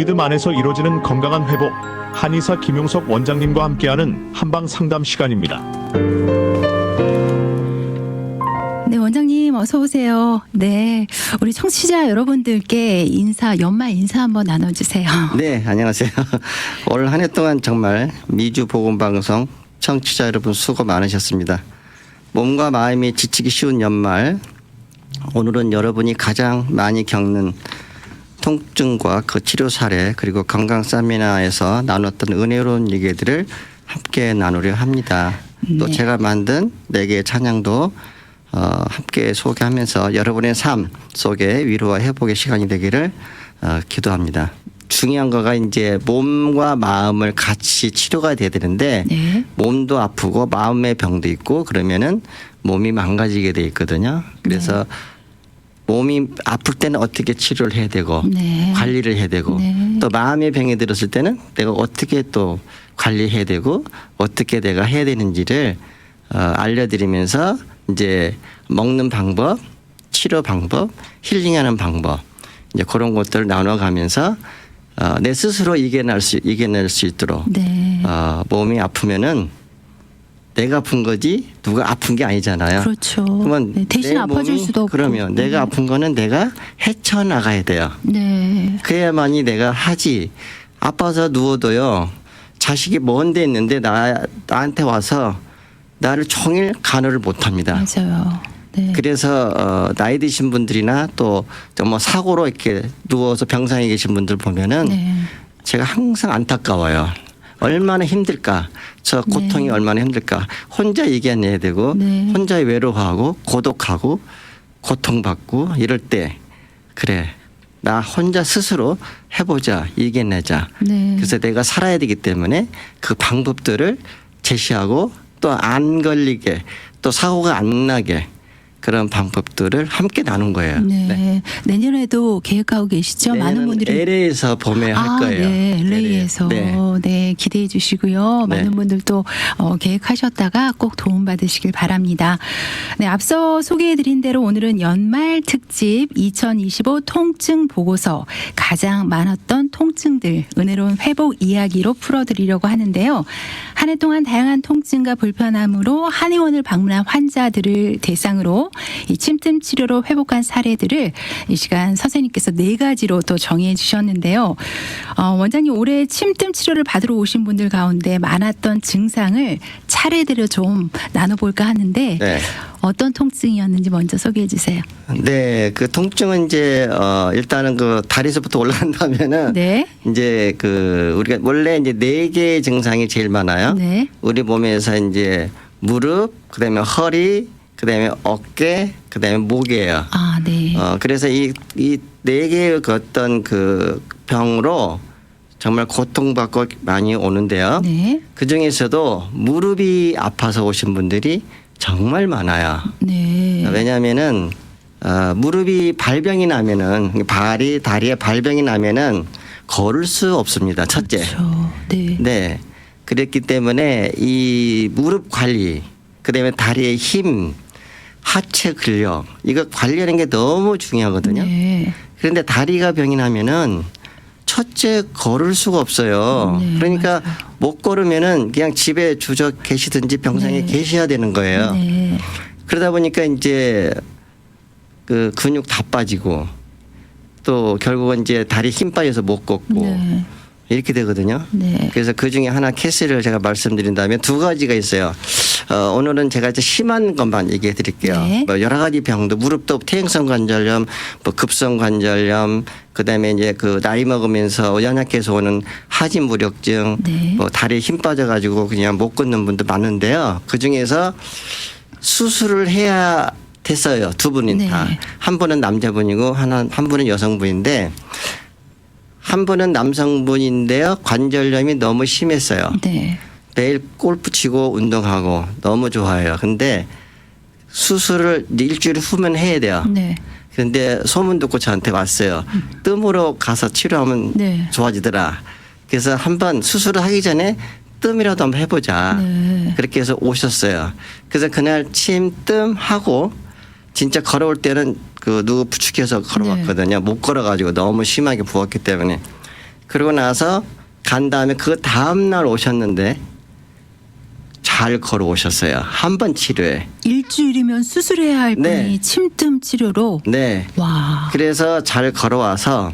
믿음 안에서 이루어지는 건강한 회복. 한의사 김용석 원장님과 함께하는 한방 상담 시간입니다. 네, 원장님 어서 오세요. 네. 우리 청취자 여러분들께 인사 연말 인사 한번 나눠 주세요. 네, 안녕하세요. 올 한 해 동안 정말 미주 보건 방송 청취자 여러분 수고 많으셨습니다. 몸과 마음이 지치기 쉬운 연말 오늘은 여러분이 가장 많이 겪는 통증과 그 치료 사례 그리고 건강 세미나에서 나눴던 은혜로운 얘기들을 함께 나누려 합니다. 또 네. 제가 만든 네 개의 찬양도 어, 함께 소개하면서 여러분의 삶 속에 위로와 회복의 시간이 되기를 어, 기도합니다. 중요한 거가 이제 몸과 마음을 같이 치료가 돼야 되는데 네. 몸도 아프고 마음의 병도 있고 그러면은 몸이 망가지게 돼 있거든요. 그래서 몸이 아플 때는 어떻게 치료를 해야 되고 네. 관리를 해야 되고 네. 또 마음의 병이 들었을 때는 내가 어떻게 또 관리해야 되고 어떻게 내가 해야 되는지를 어, 알려드리면서 이제 먹는 방법, 치료 방법, 힐링하는 방법 이제 그런 것들을 나눠가면서 어, 내 스스로 이겨낼 수 이겨낼 수 있도록 네. 어, 몸이 아프면은 내가 아픈 거지 누가 아픈 게 아니잖아요. 그렇죠. 그러면 네, 대신 내 아파줄 수도 없고. 그러면 네. 내가 아픈 거는 내가 헤쳐 나가야 돼요. 네. 그래야만이 내가 하지. 아파서 누워도요. 자식이 먼데 있는데 나 나한테 와서 나를 종일 간호를 못 합니다. 맞아요. 네. 그래서 어, 나이 드신 분들이나 또뭐 사고로 이렇게 누워서 병상에 계신 분들 보면은 네. 제가 항상 안타까워요. 얼마나 힘들까. 저 고통이 네. 얼마나 힘들까. 혼자 이겨내야 되고 네. 혼자 외로워하고 고독하고 고통받고 이럴 때 그래. 나 혼자 스스로 해보자. 이겨내자. 네. 그래서 내가 살아야 되기 때문에 그 방법들을 제시하고 또 안 걸리게 또 사고가 안 나게 그런 방법들을 함께 나눈 거예요. 네. 내년에도 계획하고 계시죠? 많은 분들이 LA에서 봄에 할 아, 거예요. 네, LA에서 네. 네. 기대해 주시고요. 네. 많은 분들도 어, 계획하셨다가 꼭 도움 받으시길 바랍니다. 네, 앞서 소개해 드린 대로 오늘은 연말 특집 2025 통증 보고서 가장 많았던 통증들 은혜로운 회복 이야기로 풀어 드리려고 하는데요. 한 해 동안 다양한 통증과 불편함으로 한의원을 방문한 환자들을 대상으로 이 침뜸 치료로 회복한 사례들을 이 시간 선생님께서 네 가지로 또 정해 주셨는데요. 어, 원장님 올해 침뜸 치료를 받으러 오신 분들 가운데 많았던 증상을 차례대로 좀 나눠볼까 하는데 네. 어떤 통증이었는지 먼저 소개해 주세요. 네, 그 통증은 이제 어 일단은 그 다리에서부터 올라간다면은 네. 이제 그 우리가 원래 이제 네 개의 증상이 제일 많아요. 네. 우리 몸에서 이제 무릎, 그다음에 허리, 그다음에 어깨, 그다음에 목이에요. 아, 네. 어 그래서 이 이 네 개의 그 어떤 그 병으로 정말 고통받고 많이 오는데요. 네. 그 중에서도 무릎이 아파서 오신 분들이 정말 많아요. 네. 왜냐하면은 어, 무릎이 발병이 나면은 발이 다리에 발병이 나면은 걸을 수 없습니다. 첫째. 그렇죠. 네. 네. 그랬기 때문에 이 무릎 관리, 그다음에 다리의 힘, 하체 근력 이거 관리하는 게 너무 중요하거든요. 네. 그런데 다리가 병이 나면은 첫째 걸을 수가 없어요. 네, 그러니까 못 걸으면은 그냥 집에 주저 계시든지 병상에 네. 계셔야 되는 거예요. 네. 그러다 보니까 이제 그 근육 다 빠지고 또 결국은 이제 다리 힘 빠져서 못 걷고 네. 이렇게 되거든요. 네. 그래서 그 중에 하나 케이스를 제가 말씀드린다면 두 가지가 있어요. 어, 오늘은 제가 이제 심한 것만 얘기해 드릴게요. 네. 뭐 여러 가지 병도 무릎도 퇴행성 관절염, 뭐 급성 관절염, 그다음에 이제 그 나이 먹으면서 연약해서 오는 하지 무력증, 네. 뭐 다리에 힘 빠져가지고 그냥 못 걷는 분도 많은데요. 그 중에서 수술을 해야 됐어요. 두 분이 네. 다. 한 분은 남자분이고 하나 한 분은 여성분인데 한 분은 남성분인데요. 관절염이 너무 심했어요. 네. 매일 골프 치고 운동하고 너무 좋아해요. 근데 수술을 일주일 후면 해야 돼요. 네. 근데 소문 듣고 저한테 왔어요. 뜸으로 가서 치료하면 네. 좋아지더라. 그래서 한번 수술을 하기 전에 뜸이라도 한번 해보자. 네. 그렇게 해서 오셨어요. 그래서 그날 침, 뜸 하고 진짜 걸어올 때는 그 누구 부축해서 걸어왔거든요. 못 걸어가지고 너무 심하게 부었기 때문에. 그러고 나서 간 다음에 그 다음 날 오셨는데 잘 걸어 오셨어요. 한 번 치료에. 일주일이면 수술해야 할 네. 분이 침뜸 치료로 네. 와. 그래서 잘 걸어와서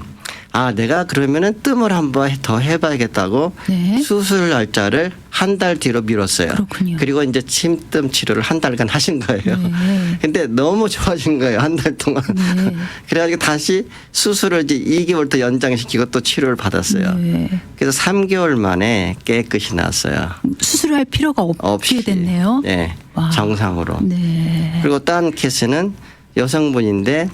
아 내가 그러면은 뜸을 한번 더 해봐야겠다고 네. 수술 날짜를 한 달 뒤로 미뤘어요. 그렇군요. 그리고 이제 침뜸 치료를 한 달간 하신 거예요. 네. 근데 너무 좋아진 거예요 한 달 동안. 네. 그래가지고 다시 수술을 이제 2개월 더 연장시키고 또 치료를 받았어요. 네. 그래서 3개월 만에 깨끗이 났어요. 수술할 필요가 없게 없이 됐네요. 네, 와. 정상으로. 네. 그리고 딴 케이스는 여성분인데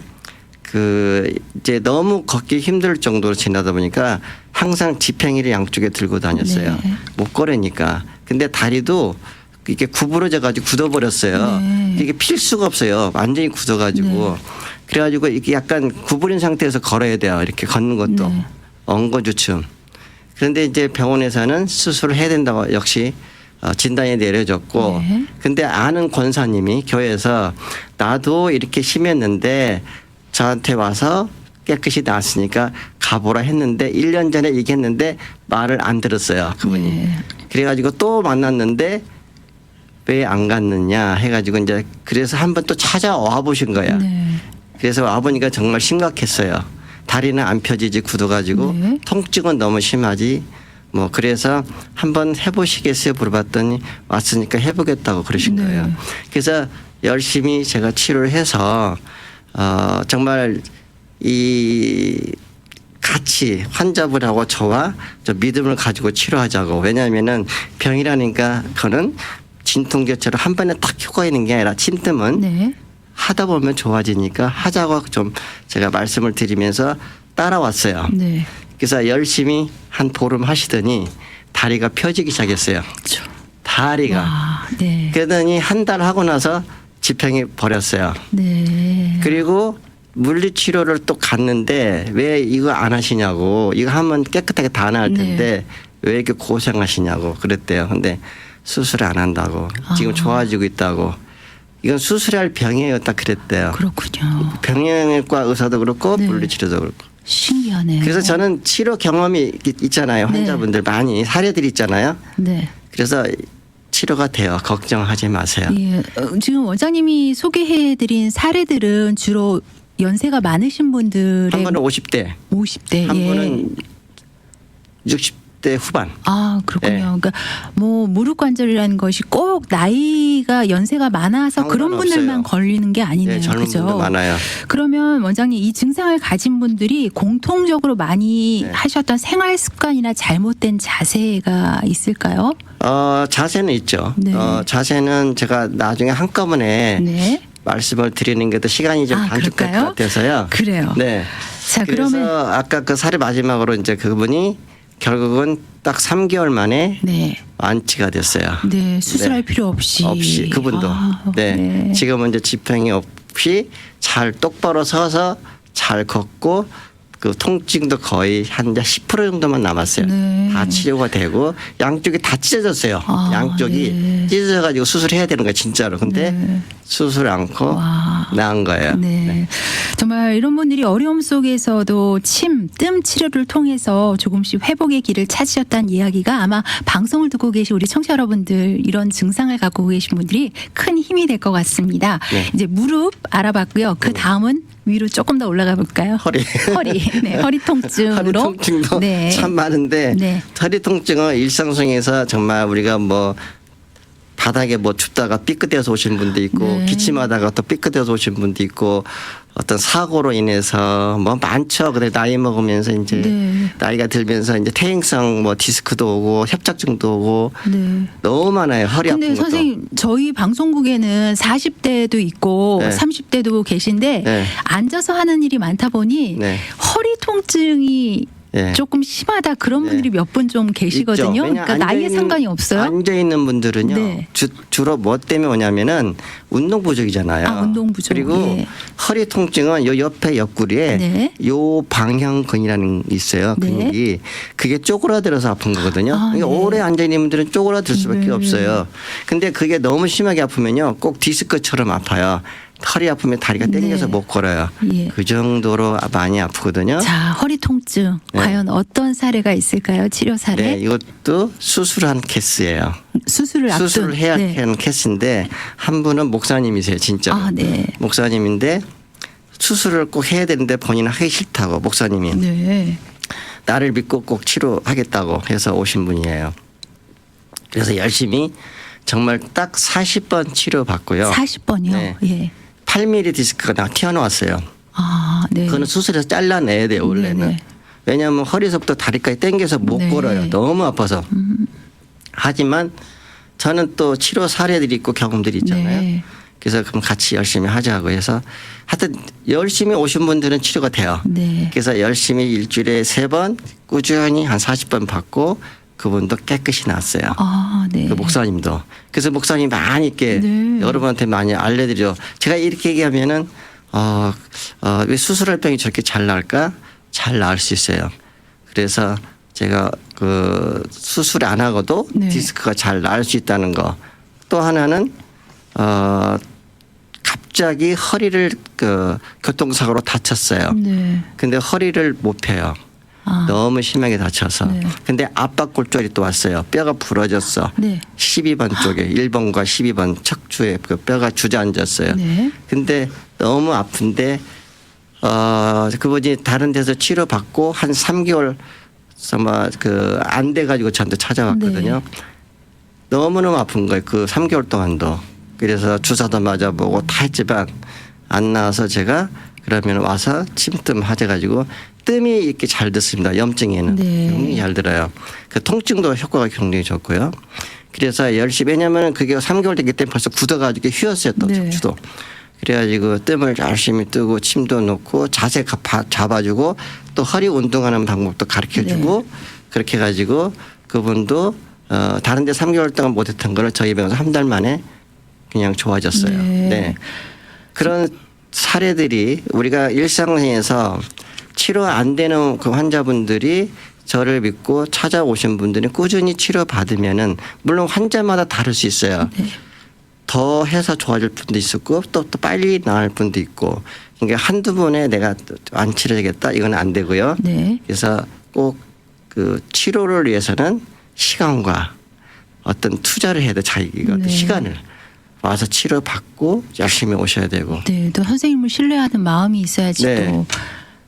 그 이제 너무 걷기 힘들 정도로 지나다 보니까 항상 지팽이를 양쪽에 들고 다녔어요. 네. 못 걸으니까. 근데 다리도 이게 구부러져 가지고 굳어버렸어요. 네. 이게 필 수가 없어요. 완전히 굳어가지고. 그래가지고 이게 약간 구부린 상태에서 걸어야 돼요. 이렇게 걷는 것도 네. 엉거주춤. 그런데 이제 병원에서는 수술을 해야 된다고 역시 어, 진단이 내려졌고 네. 근데 아는 권사님이 교회에서 나도 이렇게 심했는데 저한테 와서 깨끗이 나았으니까 가보라 했는데 1년 전에 얘기했는데 말을 안 들었어요. 그분이. 네. 그래가지고 또 만났는데 왜 안 갔느냐 해가지고 이제 그래서 한번 또 찾아와 보신 거야. 네. 그래서 와보니까 정말 심각했어요. 다리는 안 펴지지 굳어가지고 네. 통증은 너무 심하지. 뭐 그래서 한번 해보시겠어요 물어봤더니 왔으니까 해보겠다고 그러신 네. 거예요. 그래서 열심히 제가 치료를 해서 어 정말 이 같이 환자분하고 저와 저 믿음을 가지고 치료하자고 왜냐하면은 병이라니까 그거는 진통제처럼 한 번에 딱 효과 있는 게 아니라 침뜸은 네. 하다 보면 좋아지니까 하자고 좀 제가 말씀을 드리면서 따라왔어요. 네. 그래서 열심히 한 보름 하시더니 다리가 펴지기 시작했어요. 그렇죠. 다리가. 와. 네. 그러더니 한 달 하고 나서 지평이 버렸어요. 네. 그리고 물리치료를 또 갔는데 왜 이거 안 하시냐고 이거 하면 깨끗하게 다 나을 네. 텐데 왜 이렇게 고생하시냐고 그랬대요. 근데 수술 안 한다고 지금 아. 좋아지고 있다고 이건 수술할 병이에요. 딱 그랬대요. 그렇군요. 병영외과 의사도 그렇고 네. 물리치료도 그렇고. 신기하네요. 그래서 저는 치료 경험이 있- 있잖아요. 네. 환자분들 많이 사례들이 있잖아요. 네. 그래서 치료가 돼요. 걱정하지 마세요. 예, 어, 지금 원장님이 소개해드린 사례들은 주로 연세가 많으신 분들의 한 분은 50대, 50대, 한 예. 분은 60 대 후반. 아 그렇군요. 네. 그러니까 뭐 무릎 관절이라는 것이 꼭 나이가 연세가 많아서 그런. 분들만 걸리는 게 아니네요. 네, 젊은 그죠? 분도 많아요. 그러면 원장님 이 증상을 가진 분들이 공통적으로 많이 네. 하셨던 생활 습관이나 잘못된 자세가 있을까요? 어, 자세는 있죠. 네. 어, 자세는 제가 나중에 한꺼번에 네. 말씀을 드리는 게 더 시간이 좀 아, 단축될 그럴까요? 같아서요. 그래요. 네. 자 그래서 그러면 아까 그 사례 마지막으로 이제 그분이 결국은 딱 3개월 만에 네. 완치가 됐어요. 네, 수술할 네. 필요 없이. 없이 그분도 아, 네. 지금은 이제 지평이 없이 잘 똑바로 서서 잘 걷고 그 통증도 거의 한 10% 정도만 남았어요. 네. 다 치료가 되고 양쪽이 다 찢어졌어요. 아, 양쪽이 네. 찢어져가지고 수술해야 되는 거예요, 진짜로. 근데 네. 수술 않고 와. 나은 거예요. 네. 정말 이런 분들이 어려움 속에서도 침, 뜸 치료를 통해서 조금씩 회복의 길을 찾으셨다는 이야기가 아마 방송을 듣고 계신 우리 청취자 여러분들 이런 증상을 갖고 계신 분들이 큰 힘이 될 것 같습니다. 네. 이제 무릎 알아봤고요. 그 다음은 위로 조금 더 올라가 볼까요? 허리. 허리. 네, 허리 통증으로. 허리 통증도 네. 참 많은데 네. 허리 통증은 일상 속에서 정말 우리가 뭐 바닥에 뭐 춥다가 삐끗해서 오신 분도 있고 네. 기침하다가 또 삐끗해서 오신 분도 있고 어떤 사고로 인해서 뭐 많죠. 근데 나이 먹으면서 이제 네. 나이가 들면서 이제 퇴행성 뭐 디스크도 오고 협착증도 오고 네. 너무 많아요. 허리 근데 아픈 것도. 선생님 저희 방송국에는 40대도 있고 네. 30대도 계신데 네. 앉아서 하는 일이 많다 보니 네. 허리 통증이 네. 조금 심하다 그런 네. 분들이 몇 분 좀 계시거든요. 있죠. 그러니까 나이에 앉아있는- 상관이 없어요. 앉아 있는 분들은요. 네. 주, 주로 뭐 때문에 오냐면은 운동 부족이잖아요. 아, 운동 부족. 그리고 예. 허리 통증은 요 옆에 옆구리에 네. 요 방향근이라는 게 있어요. 네. 근육이 그게 쪼그라들어서 아픈 거거든요. 아, 그러니까 네. 오래 앉아 있는 분들은 쪼그라들 수밖에 네. 없어요. 근데 그게 너무 심하게 아프면요. 꼭 디스크처럼 아파요. 허리 아프면 다리가 땡겨서 네. 못 걸어요. 예. 그 정도로 많이 아프거든요. 자, 허리 통증 네. 과연 어떤 사례가 있을까요? 치료 사례? 네, 이것도 수술한 케이스예요. 수술을 앞둔 수술을 해야 네. 하는 케이스인데 한 분은 목사님이세요, 진짜. 아, 네. 목사님인데 수술을 꼭 해야 되는데 본인은 하기 싫다고 목사님이 네. 나를 믿고 꼭 치료하겠다고 해서 오신 분이에요. 그래서 열심히 정말 딱 40번 치료 받고요. 40번이요. 네. 예. 8mm 디스크가 나 튀어나왔어요. 아, 네. 그거는 수술해서 잘라내야 돼요 원래는. 네네. 왜냐하면 허리서부터 다리까지 당겨서 못 네. 음. 걸어요. 너무 아파서. 하지만 저는 또 치료 사례들이 있고 경험들이 있잖아요. 네. 그래서 그럼 같이 열심히 하자고 해서 하여튼 열심히 오신 분들은 치료가 돼요. 네. 그래서 열심히 일주일에 세 번 꾸준히 한 40번 받고 그분도 깨끗이 나았어요. 아, 네. 그 목사님도. 그래서 목사님 많이 이렇게 네. 여러분한테 많이 알려드려. 제가 이렇게 얘기하면은 어, 어, 왜 수술할 병이 저렇게 잘 나을까? 잘 나을 수 있어요. 그래서 제가 그 수술 안 하고도 네. 디스크가 잘 나을 수 있다는 거. 또 하나는 어, 갑자기 허리를 그 교통사고로 다쳤어요. 네. 근데 허리를 못 펴요. 아. 너무 심하게 다쳐서. 네. 근데 압박 골절이 또 왔어요. 뼈가 부러졌어. 네. 12번 쪽에 1번과 12번 척추에 그 뼈가 주저앉았어요. 네. 근데 너무 아픈데 어 그분이 다른 데서 치료 받고 한 3개월 아마 그안 돼 가지고 저한테 찾아왔거든요. 네. 너무너무 아픈 거예요. 그 3개월 동안도. 그래서 주사도 맞아보고 다 했지만 안 나와서 제가 그러면 와서 침뜸 하자 가지고 뜸이 이렇게 잘 듣습니다. 염증에는 네. 굉장히 잘 들어요. 그 통증도 효과가 굉장히 좋고요. 그래서 열심히 왜냐하면 그게 3개월 됐기 때문에 벌써 굳어가지고 휘었어요 또 네. 척추도. 그래가지고 뜸을 열심히 뜨고 침도 놓고 자세 잡아주고 또 허리 운동하는 방법도 가르쳐주고 네. 그렇게 해가지고 그분도 어, 다른 데 3개월 동안 못했던 거를 저희 병원에서 한 달 만에 그냥 좋아졌어요. 네. 네. 그런 사례들이 우리가 일상에서 치료 안 되는 그 환자분들이 저를 믿고 찾아오신 분들이 꾸준히 치료 받으면은 물론 환자마다 다를 수 있어요. 네. 더 해서 좋아질 분도 있었고 또, 또 빨리 나을 분도 있고 그러니까 한두 번에 내가 안 치료되겠다 이건 안 되고요. 네. 그래서 꼭 그 치료를 위해서는 시간과 어떤 투자를 해야 돼 자기가 네. 시간을 와서 치료 받고 열심히 오셔야 되고 네. 또 선생님을 신뢰하는 마음이 있어야지 네. 또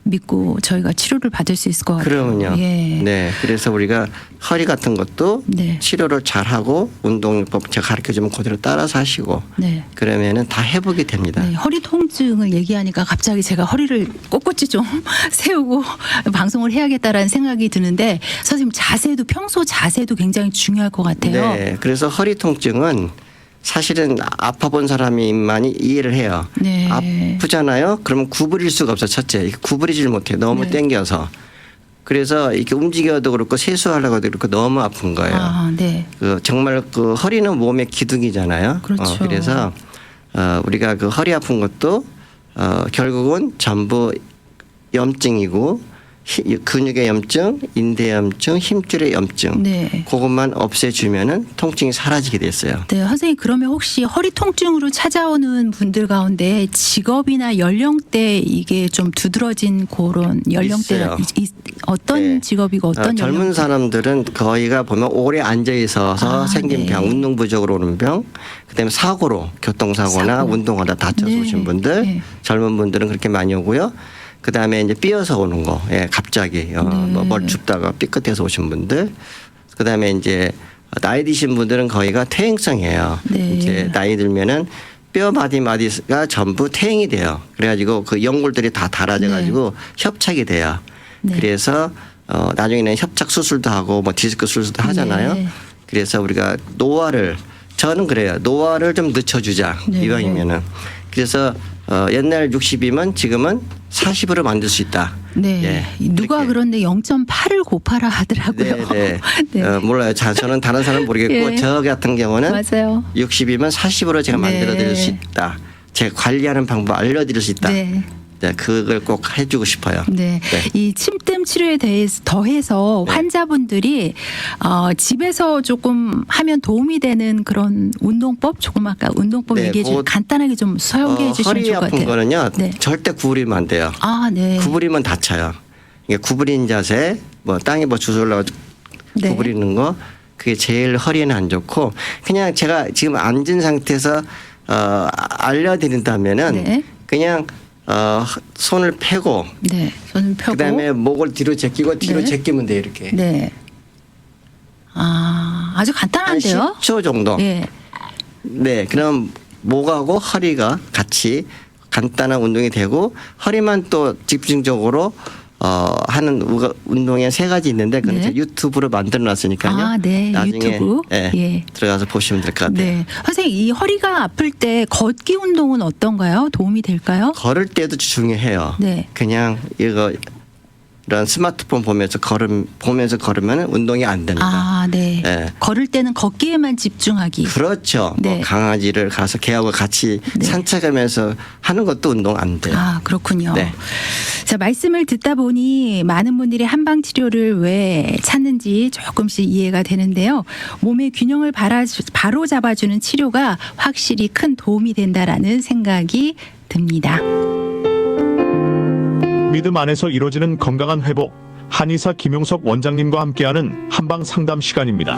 믿고 저희가 치료를 받을 수 있을 것 같아요. 그러면요. 예. 네. 그래서 우리가 허리 같은 것도 네. 치료를 잘 하고 운동법 제가 가르쳐 주면 그대로 따라서 하시고 네. 그러면은 다 회복이 됩니다. 네, 허리 통증을 얘기하니까 갑자기 제가 허리를 꼿꼿이 좀 세우고 방송을 해야겠다라는 생각이 드는데 선생님 자세도 평소 자세도 굉장히 중요할 것 같아요. 네. 그래서 허리 통증은 사실은 아파 본 사람이만이 이해를 해요. 네. 아프잖아요. 그러면 구부릴 수가 없어. 첫째, 구부리질 못해. 너무 네. 땡겨서. 그래서 이렇게 움직여도 그렇고 세수하려고도 그렇고 너무 아픈 거예요. 아, 네. 그 정말 그 허리는 몸의 기둥이잖아요. 그렇죠. 어, 그래서 어, 우리가 그 허리 아픈 것도 어, 결국은 전부 염증이고 히- 근육의 염증, 인대 염증, 힘줄의 염증. 네. 그것만 없애주면은 통증이 사라지게 됐어요. 네, 선생님 그러면 혹시 허리 통증으로 찾아오는 분들 가운데 직업이나 연령대 이게 좀 두드러진 그런 이- 어떤 네. 직업이고 어떤 어, 젊은 연령대? 사람들은 거의가 보면 오래 앉아 있어서 아, 생긴 네. 병, 운동 부족으로 오는 병, 그다음에 사고로 교통사고나 사고. 운동하다 다쳐서 네. 오신 분들, 네. 젊은 분들은 그렇게 많이 오고요. 그 다음에 이제 삐어서 오는 거, 예, 갑자기 어, 네. 뭐뭘 춥다가 삐끗해서 오신 분들, 그 다음에 이제 나이 드신 분들은 거의가 퇴행성이에요. 네. 이제 나이 들면은 뼈 마디 마디가 전부 퇴행이 돼요. 그래가지고 그 연골들이 다 닳아져가지고 협착이 돼요. 네. 그래서 어 나중에는 협착 수술도 하고 뭐 디스크 수술도 하잖아요. 네. 그래서 우리가 노화를 저는 그래요. 노화를 좀 늦춰주자 네. 이왕이면은 그래서 어 옛날 60이면 지금은 40으로 만들 수 있다. 네. 예, 누가. 그런데 0.8을 곱하라 하더라고요. 네, 네. 네. 어, 몰라요. 자, 저는 다른 사람은 모르겠고 예. 저 같은 경우는 맞아요. 60이면 40으로 제가 네. 만들어 드릴 수 있다. 제가 관리하는 방법 알려 드릴 수 있다. 네. 네, 그걸 꼭 해주고 싶어요. 네. 네. 이 침뜸 치료에 대해서 더해서 네. 환자분들이 어, 집에서 조금 하면 도움이 되는 그런 운동법 조금 아까 운동법 네, 얘기해 주신 그거- 간단하게 좀 소개해 어, 주시면 허리 좋을 것 아픈 같아요. 거는요 네. 절대 구부리면 안 돼요. 아, 네. 구부리면 다쳐요. 이게 구부린 자세, 뭐 땅에 뭐 주술러 네. 구부리는 거 그게 제일 허리에는 안 좋고 그냥 제가 지금 앉은 상태에서 어, 알려드린다면은 네. 그냥 어, 손을 펴고 네. 손을 펴고 그다음에 목을 뒤로 제끼고 뒤로 네. 제끼면 돼 이렇게 네. 아, 아주 한 간단한데요? 10초 정도. 네. 네, 그럼 목하고 허리가 같이 간단한 운동이 되고 허리만 또 집중적으로 어 하는 운동에 세 가지 있는데 그건 네. 유튜브로 만들어 놨으니까요. 아, 네. 나중에 유튜브. 예, 예. 들어가서 보시면 될 것 같아요. 네. 선생님, 이 허리가 아플 때 걷기 운동은 어떤가요? 도움이 될까요? 걸을 때도 중요해요. 네. 그냥 이거 이런 스마트폰 보면서 걸음 보면서 걸으면 운동이 안 됩니다. 아, 네. 예. 걸을 때는 걷기에만 집중하기. 그렇죠. 네. 뭐 강아지를 가서 개하고 같이 네. 산책하면서 하는 것도 운동 안 돼요. 아, 그렇군요. 네. 자, 말씀을 듣다 보니 많은 분들이 한방 치료를 왜 찾는지 조금씩 이해가 되는데요. 몸의 균형을 바라, 바로 잡아주는 치료가 확실히 큰 도움이 된다라는 생각이 듭니다. 믿음 안에서 이루어지는 건강한 회복. 한의사 김용석 원장님과 함께하는 한방 상담 시간입니다.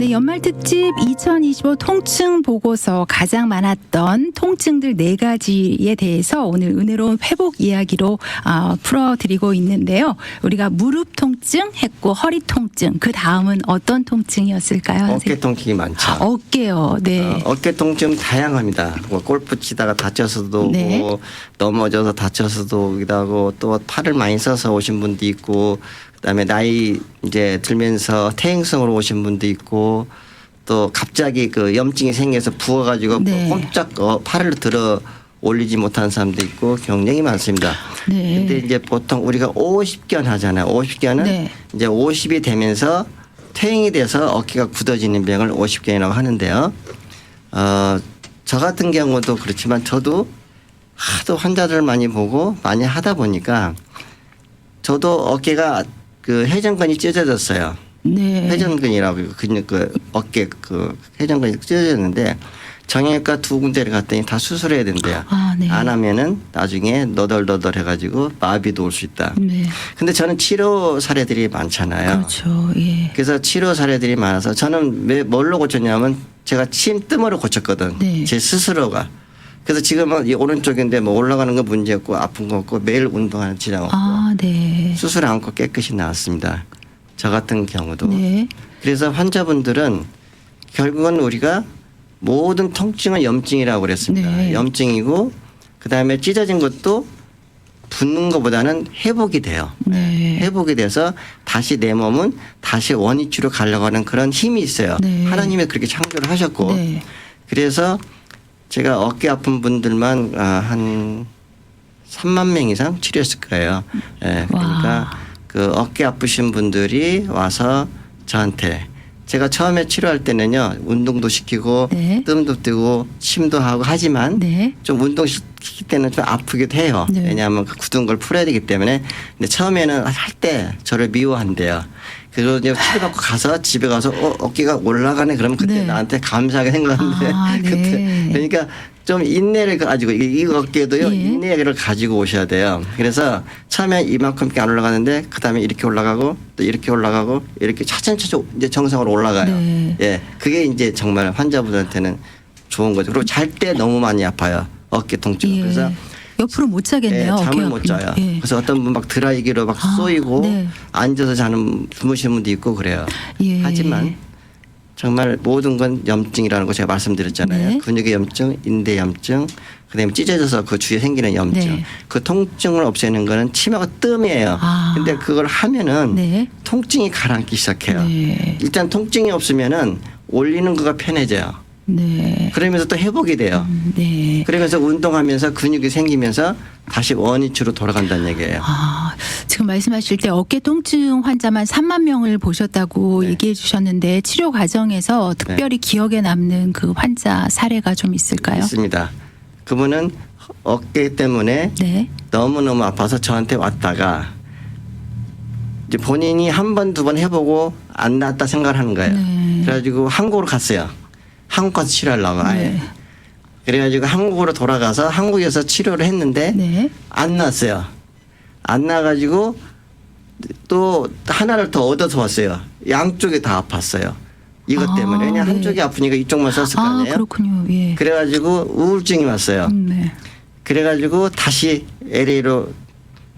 네, 연말 특집 2025 통증 보고서 가장 많았던 통증들 네 가지에 대해서 오늘 은혜로운 회복 이야기로 아, 풀어드리고 있는데요. 우리가 무릎 통증 했고 허리 통증, 그 다음은 어떤 통증이었을까요? 어깨 선생님? 통증이 많죠. 어깨요. 네. 어, 깨 통증 다양합니다. 뭐 골프 치다가 다쳐서도 네. 넘어져서 다쳐서도 오기도 하고 또 팔을 많이 써서 오신 분도 있고 그다음에 나이 이제 들면서 퇴행성으로 오신 분도 있고 또 갑자기 그 염증이 생겨서 부어가지고 네. 꼼짝 어, 팔을 들어 올리지 못하는 사람도 있고 굉장히 많습니다. 네. 근데 이제 보통 우리가 50견 하잖아요. 50견은 네. 이제 50이 되면서 퇴행이 돼서 어깨가 굳어지는 병을 50견이라고 하는데요. 어, 저 같은 경우도 그렇지만 저도 하도 환자들 많이 보고 많이 하다 보니까 저도 어깨가 그 회전근이 찢어졌어요. 네. 회전근이라고 근육 그 어깨 그 회전근이 찢어졌는데 정형외과 두 군데를 갔더니 다 수술해야 된대요. 아, 네. 안 하면은 나중에 너덜너덜 해가지고 마비도 올 수 있다. 네. 근데 저는 치료 사례들이 많잖아요. 그렇죠. 예. 그래서 치료 사례들이 많아서 저는 왜 뭘로 고쳤냐면 제가 침뜸으로 고쳤거든. 네. 제 스스로가. 그래서 지금은 이 오른쪽인데 뭐 올라가는 거 문제 없고 아픈 거 없고 매일 운동하는 지장 없고 아, 네. 수술 않고 깨끗이 나왔습니다. 저 같은 경우도. 네. 그래서 환자분들은 결국은 우리가 모든 통증은 염증이라고 그랬습니다. 네. 염증이고 그다음에 찢어진 것도 붓는 것보다는 회복이 돼요. 네. 회복이 돼서 다시 내 몸은 다시 원위치로 가려고 하는 그런 힘이 있어요. 네. 하나님이 그렇게 창조를 하셨고 네. 그래서 제가 어깨 아픈 분들만 아, 한 3만 명 이상 치료했을 거예요. 예, 그러니까 와. 그 어깨 아프신 분들이 와서 저한테 제가 처음에 치료할 때는요 운동도 시키고 네. 뜸도 뜨고 침도 하고 하지만 네. 좀 운동 시킬 때는 좀 아프기도 해요. 네. 왜냐하면 그 굳은 걸 풀어야 되기 때문에. 근데 처음에는 할 때 저를 미워한대요. 그래서 이제 치료받고 가서 집에 가서 어, 어깨가 올라가네 그러면 그때 네. 나한테 감사하게 생각하는데 아, 네. 그때 그러니까 좀 인내를 가지고 이, 이 어깨도요 예. 인내를 가지고 오셔야 돼요. 그래서 처음에 이만큼밖에 안 올라가는데 그다음에 이렇게 올라가고 또 이렇게 올라가고 이렇게 차츰차츰 이제 정상으로 올라가요. 네. 예, 그게 이제 정말 환자분한테는 좋은 거죠. 그리고 잘 때 너무 많이 아파요. 어깨 통증. 예. 그래서 옆으로 못 예, 자겠네요. 잠을 어깨가 못 자요. 예. 그래서 어떤 분 막 드라이기로 막 아, 쏘이고 네. 앉아서 자는 주무시는 분도 있고 그래요. 예. 하지만 정말 모든 건 염증이라는 거 제가 말씀드렸잖아요. 네. 근육의 염증, 인대 염증, 그다음에 찢어져서 그 주위에 생기는 염증. 네. 그 통증을 없애는 거는 치마가 뜸이에요. 아. 근데 그걸 하면은 네. 통증이 가라앉기 시작해요. 네. 일단 통증이 없으면은 올리는 거가 편해져요. 네. 그러면서 또 회복이 돼요. 네. 그러면서 운동하면서 근육이 생기면서 다시 원위치로 돌아간다는 얘기예요. 아, 지금 말씀하실 때 어깨 통증 환자만 3만 명을 보셨다고 네. 얘기해 주셨는데 치료 과정에서 특별히 기억에 남는 그 환자 사례가 좀 있을까요? 있습니다. 그분은 어깨 때문에 네. 너무너무 아파서 저한테 왔다가 이제 본인이 한 번 두 번 해보고 안 낫다 생각을 하는 거예요. 네. 그래가지고 한국으로 갔어요. 한국 가서 치료하려고 아예. 네. 그래가지고 한국으로 돌아가서 한국에서 치료를 했는데 네. 안 났어요. 안 나가지고 또 하나를 더 얻어서 왔어요. 양쪽이 다 아팠어요. 이것 아, 때문에 왜냐 네. 한쪽이 아프니까 이쪽만 썼을 거 아, 아니에요. 그렇군요. 예. 그래가지고 우울증이 왔어요. 음, 네. 그래가지고 다시 LA로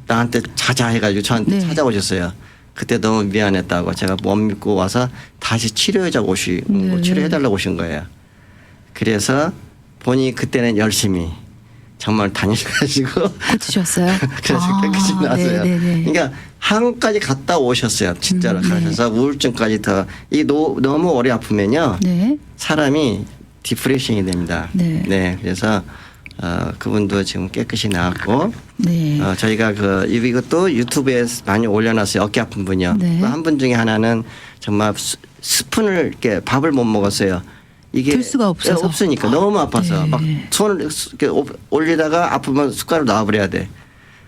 나한테 찾아 해가지고 저한테 네. 찾아오셨어요. 그때 너무 미안했다고 제가 못 믿고 와서 다시 치료해자 오시 뭐 네. 치료해달라고 오신 거예요. 그래서 본인이 그때는 열심히 정말 다니셔가지고 고치셨어요? 그래서 아, 깨끗이 나왔어요. 네, 네, 네. 그러니까 한국까지 갔다 오셨어요. 진짜로 음, 네. 가셔서 우울증까지 더 이 너무 오래 아프면요 네. 사람이 디프레싱이 됩니다. 네. 그래서 어, 그분도 지금 깨끗이 나았고 네. 어, 저희가 그 이것도 유튜브에 많이 올려놨어요. 어깨 아픈 분이요. 네. 한 분 중에 하나는 정말 스, 스푼을 이렇게 밥을 못 먹었어요. 이게 들 수가 없어서. 예, 없으니까 너무 아파서 네. 막 손을 이렇게 오- 올리다가 아프면 숟가락 놔버려야 돼.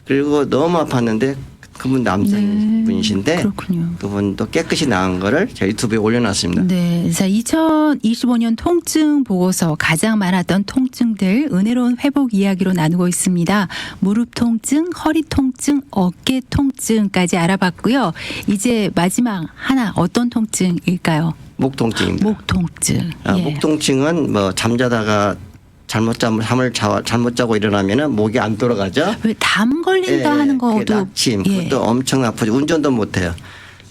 그리고 너무 아팠는데 그분 남성 네. 분이신데 그렇군요. 그분도 깨끗이 나은 거를 제 유튜브에 올려놨습니다. 네. 자, 2025년 통증 보고서 가장 많았던 통증들 은혜로운 회복 이야기로 나누고 있습니다. 무릎 통증, 허리 통증, 어깨 통증까지 알아봤고요. 이제 마지막 하나 어떤 통증일까요? 목 통증입니다. 목 통증. 아, 예. 목 통증은 뭐 잠자다가 잘못 잠 잠을 자, 잘못 자고 일어나면은 목이 안 돌아가죠. 왜 담 걸린다 예, 하는 그 것도 낙침 예. 그것도 엄청 아프죠. 운전도 못 해요.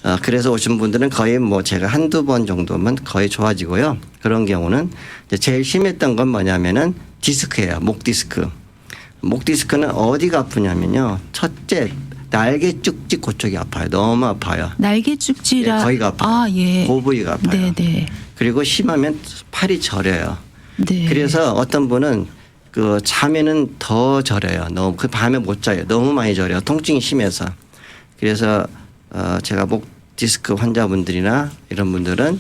어, 그래서 오신 분들은 거의 뭐 제가 한두 번 정도면 거의 좋아지고요. 그런 경우는 제일 심했던 건 뭐냐면은 디스크예요. 목 디스크. 목 디스크는 어디가 아프냐면요. 첫째 날개 쭉직 그쪽이 아파요. 너무 아파요. 날개 쭉지라 예, 거기가 아파요. 아, 예. 그 부위가 아파요. 네, 네. 그리고 심하면 팔이 저려요. 네. 그래서 어떤 분은 그 자면은 더 저려요. 너무 그 밤에 못 자요. 너무 많이 저려요. 통증이 심해서. 그래서 어 제가 목 디스크 환자분들이나 이런 분들은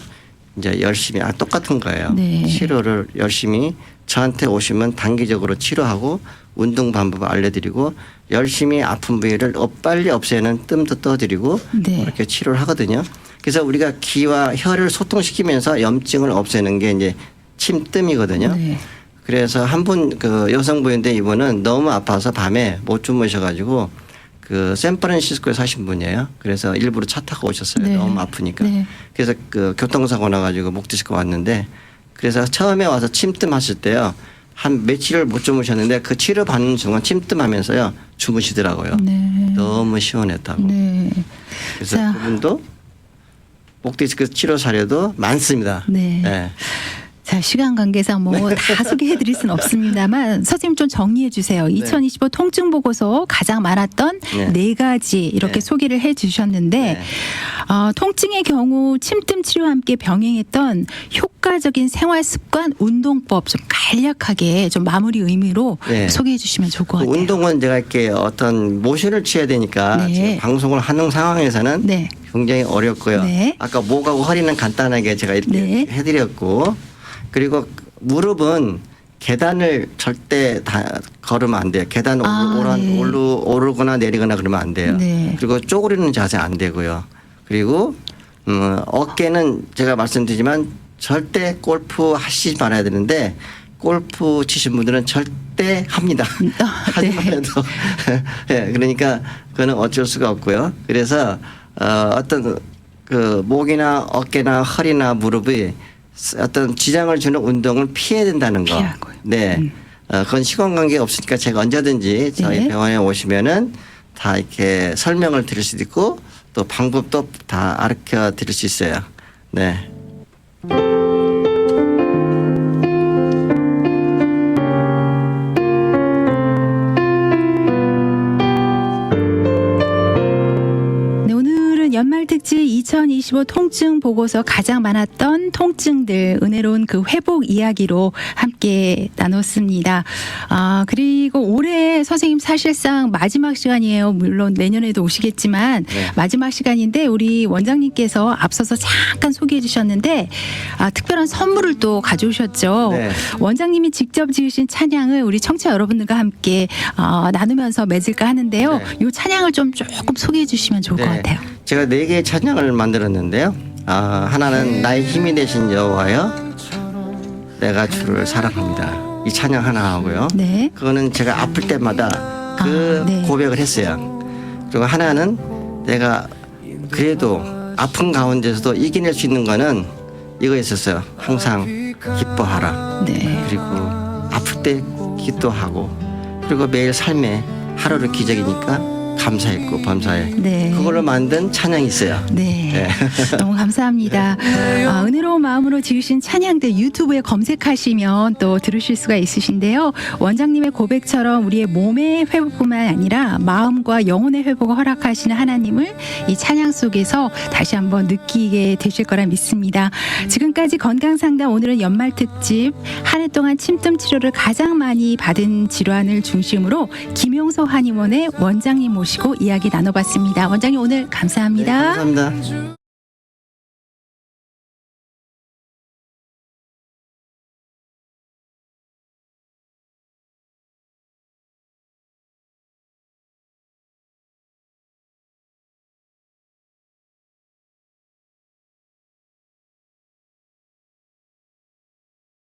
이제 열심히 아 똑같은 거예요. 네. 치료를 열심히 저한테 오시면 단기적으로 치료하고 운동 방법을 알려드리고 열심히 아픈 부위를 어, 빨리 없애는 뜸도 떠드리고 네. 이렇게 치료를 하거든요. 그래서 우리가 기와 혈을 소통시키면서 염증을 없애는 게 이제 침뜸이거든요. 네. 그래서 한 분 그 여성분인데 이분은 너무 아파서 밤에 못 주무셔가지고 그 샌프란시스코에 사신 분이에요. 그래서 일부러 차 타고 오셨어요. 네. 너무 아프니까. 네. 그래서 그 교통사고 나가지고 목 디스크 왔는데 그래서 처음에 와서 침뜸하실 때요. 한 며칠을 못 주무셨는데 그 치료 받는 순간 침뜸하면서요 주무시더라고요. 네. 너무 시원했다고. 네. 그래서 자. 그분도 목 디스크 치료 사례도 많습니다. 네. 네. 자, 시간 관계상 뭐 다 소개해 드릴 수는 없습니다만 선생님 좀 정리해 주세요. 2025 통증 보고서 가장 많았던 네. 네, 가지 이렇게 네. 소개를 해 주셨는데 네. 어, 통증의 경우 침뜸 치료와 함께 병행했던 효과적인 생활 습관, 운동법 좀 간략하게 좀 마무리 의미로 네. 소개해 주시면 좋을 것 그 같아요. 운동은 제가 이렇게 어떤 모션을 취해야 되니까 네. 지금 방송을 하는 상황에서는 네. 굉장히 어렵고요. 네. 아까 목하고 허리는 간단하게 제가 이렇게 네. 해드렸고 그리고 무릎은 계단을 절대 다 걸으면 안 돼요. 계단 오르, 아, 오르, 네. 오르, 오르거나 내리거나 그러면 안 돼요. 네. 그리고 쪼그리는 자세 안 되고요. 그리고 음, 어깨는 제가 말씀드리지만 절대 골프 하시지 말아야 되는데 골프 치신 분들은 절대 합니다. 아, 하지 네. 말아도. 예, 그러니까 그거는 어쩔 수가 없고요. 그래서 어, 어떤 그 목이나 어깨나 허리나 무릎이 어떤 지장을 주는 운동을 피해야 된다는 거. 피하고요. 네. 음. 어, 그건 시간 관계 없으니까 제가 언제든지 저희 네. 병원에 오시면은 다 이렇게 설명을 드릴 수도 있고 또 방법도 다 가르쳐 드릴 수 있어요. 네. 2025 통증 보고서 가장 많았던 통증들 은혜로운 그 회복 이야기로 함께 나눴습니다. 아 그리고 올해 선생님 사실상 마지막 시간이에요. 물론 내년에도 오시겠지만 네. 마지막 시간인데 우리 원장님께서 앞서서 잠깐 소개해 주셨는데 아, 특별한 선물을 또 가져오셨죠. 네. 원장님이 직접 지으신 찬양을 우리 청취자 여러분들과 함께 어, 나누면서 맺을까 하는데요. 네. 이 찬양을 좀 조금 소개해 주시면 좋을 것 네. 같아요. 제가 네 개의 찬양을 만들었는데요. 아, 하나는 나의 힘이 되신 여호와여 내가 주를 사랑합니다. 이 찬양 하나 하고요. 네. 그거는 제가 아플 때마다 그 아, 네. 고백을 했어요. 그리고 하나는 내가 그래도 아픈 가운데서도 이겨낼 수 있는 거는 이거 있었어요. 항상 기뻐하라. 네. 그리고 아플 때 기도하고 그리고 매일 삶에 하루를 기적이니까 감사했고 범사에 네. 그걸로 만든 찬양이 있어요. 네. 너무 감사합니다. 아, 은혜로운 마음으로 지으신 찬양들 유튜브에 검색하시면 또 들으실 수가 있으신데요. 원장님의 고백처럼 우리의 몸의 회복뿐만 아니라 마음과 영혼의 회복을 허락하시는 하나님을 이 찬양 속에서 다시 한번 느끼게 되실 거라 믿습니다. 지금까지 건강상담 오늘은 연말 특집 한 해 동안 침뜸 치료를 가장 많이 받은 질환을 중심으로 김용서 한의원의 원장님 모시고 이야기 나눠봤습니다. 원장님 오늘 감사합니다. 네, 감사합니다.